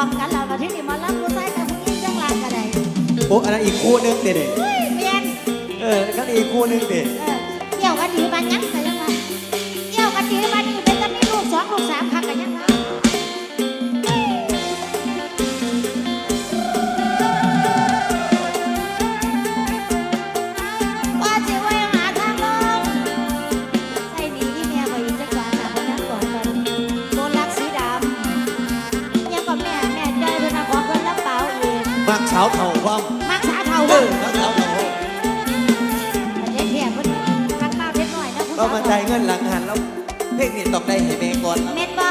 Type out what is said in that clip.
วมกันแล้วมาที่นี่มาลับกูใชายกับผู้หญิงจังหลังกันเลยโอ้อันนั้นอีกคู่หนึงเด็ดเด็ดเยเออกันอีกคู่หนึงเด็ดเออเกี่ยวกันถือบันยังแต่ยังไงเกี่ยวกันถือบันนี้เป็นตอนนี้ลูกสองลูกสามพักกันยังไง มักเช้าเท่าความมักษาเท่าเอเด้ออมักเช้าเท่าเด็กแก่เพิ่นรักมากเล็กน้อยนะผู้ก็สาวมาใจายเงินหลังหันแล้วเพลงนี้ต้องได้ให้แม่ก่อนเม็ดบ่